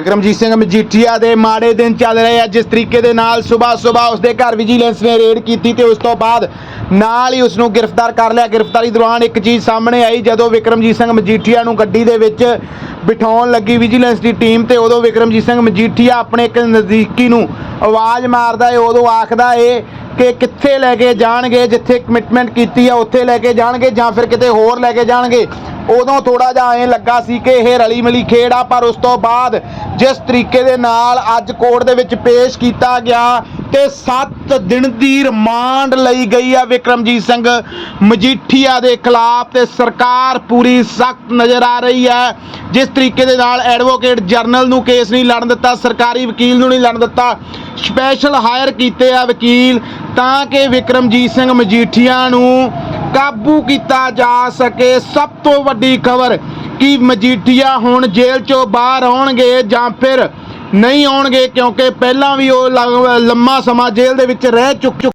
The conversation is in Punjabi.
ਵਿਕਰਮਜੀਤ ਸਿੰਘ ਮਜੀਠੀਆ ਦੇ ਮਾੜੇ ਦਿਨ ਚੱਲ ਰਹੇ ਆ। ਜਿਸ ਤਰੀਕੇ ਦੇ ਨਾਲ ਸਵੇਰ ਸਵੇਰ ਉਸਦੇ ਘਰ ਵਿਜੀਲੈਂਸ ਨੇ ਰੇਡ ਕੀਤੀ ਤੇ ਉਸ ਤੋਂ ਬਾਅਦ ਨਾਲ ਹੀ ਉਸ ਨੂੰ ਗ੍ਰਿਫਤਾਰ ਕਰ ਲਿਆ। ਗ੍ਰਿਫਤਾਰੀ ਦੌਰਾਨ ਇੱਕ ਚੀਜ਼ ਸਾਹਮਣੇ ਆਈ, ਜਦੋਂ ਵਿਕਰਮਜੀਤ ਸਿੰਘ ਮਜੀਠੀਆ ਨੂੰ ਗੱਡੀ ਦੇ ਵਿੱਚ ਬਿਠਾਉਣ ਲੱਗੀ ਵਿਜੀਲੈਂਸ ਦੀ ਟੀਮ ਤੇ ਉਦੋਂ ਵਿਕਰਮਜੀਤ ਸਿੰਘ ਮਜੀਠੀਆ ਆਪਣੇ ਇੱਕ ਨਜ਼ਦੀਕੀ ਨੂੰ ਆਵਾਜ਼ ਮਾਰਦਾ ਏ। ਉਦੋਂ ਆਖਦਾ ਏ ਕਿ ਕਿੱਥੇ ਲੈ ਕੇ ਜਾਣਗੇ, ਜਿੱਥੇ ਕਮਿਟਮੈਂਟ ਕੀਤੀ ਆ, ਉੱਥੇ ਲੈ ਕੇ ਜਾਣਗੇ ਜਾਂ ਫਿਰ ਕਿਤੇ ਹੋਰ ਲੈ ਕੇ ਜਾਣਗੇ। ਉਦੋਂ ਥੋੜਾ ਜਿਹਾ ਐਂ ਲੱਗਾ ਸੀ ਕਿ ਇਹ ਰਲੀ ਮਿਲੀ ਖੇਡ ਆ, ਪਰ ਉਸ ਤੋਂ ਬਾਅਦ ਜਿਸ ਤਰੀਕੇ ਦੇ ਨਾਲ ਅੱਜ ਕੋਰਟ ਦੇ ਵਿੱਚ ਪੇਸ਼ ਕੀਤਾ ਗਿਆ ਤੇ 7 ਦਿਨ ਦੀ ਰਿਮਾਂਡ ਲਈ ਗਈ ਆ ਵਿਕਰਮਜੀਤ ਸਿੰਘ ਮਜੀਠੀਆ ਦੇ ਖਿਲਾਫ ਤੇ ਸਰਕਾਰ ਪੂਰੀ ਸਖਤ ਨਜ਼ਰ ਆ ਰਹੀ ਹੈ ਜਿਸ ਤਰੀਕੇ ਦੇ ਨਾਲ ਐਡਵੋਕੇਟ ਜਰਨਲ ਨੂੰ ਕੇਸ ਨਹੀਂ ਲੜਨ ਦਿੱਤਾ, ਸਰਕਾਰੀ ਵਕੀਲ ਨੂੰ ਨਹੀਂ ਲੜਨ ਦਿੱਤਾ, ਸਪੈਸ਼ਲ ਹਾਇਰ ਕੀਤੇ ਆ ਵਕੀਲ ਤਾਂ ਕਿ ਵਿਕਰਮਜੀਤ ਸਿੰਘ ਮਜੀਠੀਆ ਨੂੰ ਕਾਬੂ ਕੀਤਾ ਜਾ ਸਕੇ। ਸਭ ਤੋਂ ਵੱਡੀ ਖਬਰ ਕਿ ਮਜੀਠੀਆ ਹੁਣ ਜੇਲ੍ਹ ਚੋਂ ਬਾਹਰ ਆਉਣਗੇ ਜਾਂ ਫਿਰ ਨਹੀਂ ਆਉਣਗੇ, ਕਿਉਂਕਿ ਪਹਿਲਾਂ ਵੀ ਉਹ ਲੰਮਾ ਸਮਾਂ ਜੇਲ੍ਹ ਦੇ ਵਿੱਚ ਰਹਿ ਚੁੱਕ ਚੁੱਕ